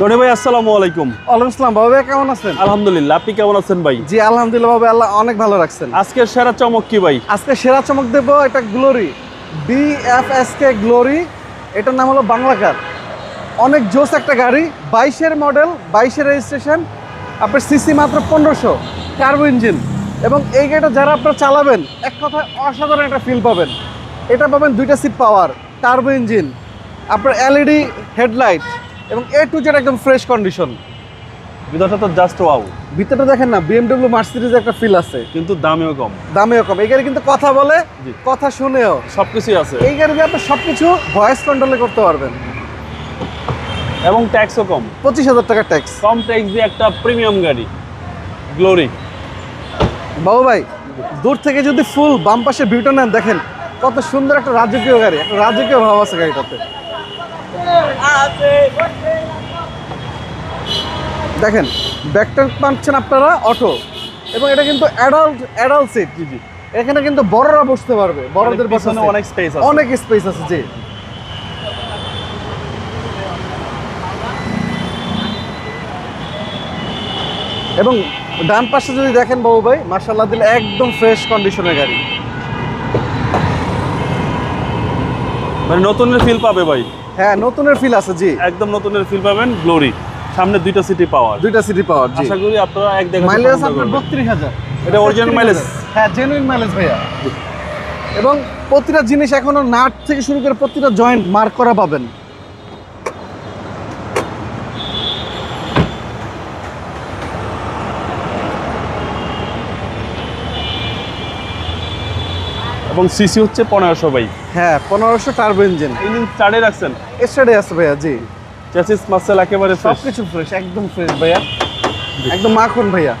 Tony ভাই আসসালামু আলাইকুম। ওয়ালাইকুম আসসালাম। বাবা ভাই কেমন আছেন? আলহামদুলিল্লাহ আপনি কেমন আছেন ভাই? জি আলহামদুলিল্লাহ বাবা আল্লাহ অনেক ভালো রাখছেন। সেরা চমক কি ভাই? আজকে সেরা চমক দেবো এটা গ্লোরি বিএফএসকে গ্লোরি এটার নাম হলো বাংলা কার। অনেক জোস একটা গাড়ি বাইশের মডেল বাইশের রেজিস্ট্রেশন আপনার সিসি মাত্র পনেরোশো কার্বো ইঞ্জিন এবং এই গাড়িটা যারা আপনারা চালাবেন এক কথায় অসাধারণ একটা ফিল পাবেন। এটা পাবেন দুইটা সিট পাওয়ার টার্বো ইঞ্জিন আপনার এলইডি হেডলাইট এবং এ টু জেড একদম ফ্রেশ কন্ডিশন ভিতরটা তো জাস্ট ওয়াও ভিতরটা দেখেন না বিএমডব্লিউ মার্সিডিজ একটা ফিল আছে। কিন্তু দামেও কম। দামেও কম। এই গাড়ি কিন্তু কথা বলে কথা শুনেও। সবকিছুই আছে। এই গাড়িতে আপনি সব কিছু ভয়েস কন্ট্রোলে করতে পারবেন। এবং ট্যাক্সও কম। পঁচিশ হাজার টাকা ট্যাক্স কম ট্যাক্স দিয়ে একটা প্রিমিয়াম গাড়ি। গ্লোরি বাবু ভাই দূর থেকে যদি ফুল বাম পাশে ভিউটা নেন দেখেন কত সুন্দর একটা রাজকীয় গাড়ি একটা রাজকীয় ভাব আছে গাড়িটাতে। দেখেন ব্যাকটা পাচ্ছেন আপনারা অটো। এবং এটা কিন্তু অ্যাডাল্ট অ্যাডাল্ট সিট জি জি। এখানে কিন্তু বড়রা বসতে পারবে বড়দের পিছনে বসানো অনেক স্পেস আছে। অনেক স্পেস আছে জি। এবং ডান পাশে যদি দেখেন বাবু ভাই মার্শাল্লাহ দিলে একদম ফ্রেশ কন্ডিশনের গাড়ি। মানে নতুনের ফিল পাবে ভাই। হ্যাঁ নতুনের ফিল আছে জি। একদম নতুনের ফিল পাবেন গ্লোরি সামনে দুইটা সিটি পাওয়ার। দুইটা সিটি পাওয়ার জি। আশা করি আপনারা এক দেখা মাইলেজ আপনার বত্রিশ হাজার। এটা অরিজিনাল মাইলেজ হ্যাঁ জেনুইন মাইলেজ ভাইয়া। এবং প্রতিটা জিনিস এখনও নাট থেকে শুরু করে প্রতিটা জয়েন্ট মার্ক করা পাবেন। এবং সিসি হচ্ছে পনেরোশো ভাই। হ্যাঁ পনেরোশো টার্বো ইঞ্জিন ইঞ্জিন স্টার্টে রাখছেন? এস্টাডে আছে ভাইয়া জি। চ্যাসিস মাসেল একেবারে সব কিছু ফ্রেশ একদম ফ্রেশ ভাইয়া। একদম মাখন ভাইয়া।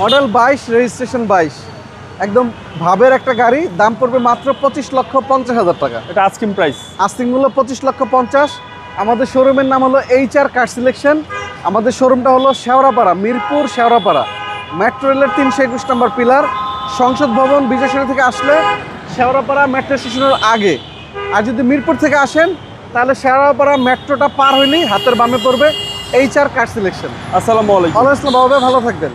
মডেল বাইশ রেজিস্ট্রেশন বাইশ। একদম ভাবের একটা গাড়ি দাম পড়বে মাত্র পঁচিশ লক্ষ পঞ্চাশ হাজার টাকা। এটা আস্কিং প্রাইস আস্তিং মূল্য পঁচিশ লক্ষ পঞ্চাশ। আমাদের শোরুমের নাম হলো এইচ আর কার সিলেকশন আমাদের শোরুমটা হলো শেওড়াপাড়া মিরপুর শেওড়াপাড়া। মেট্রো রেলের তিনশো একুশ নম্বর পিলার। সংসদ ভবন বিজয়সেনা থেকে আসলে শেওড়াপাড়া মেট্রো স্টেশনের আগে। আর যদি মিরপুর থেকে আসেন তাহলে শেওড়াপাড়া মেট্রোটা পার হইলেই হাতের বামে পড়বে এইচ আর কার সিলেকশন আসসালামু আলাইকুম। অলওয়েজ বাবা ভালো থাকবেন।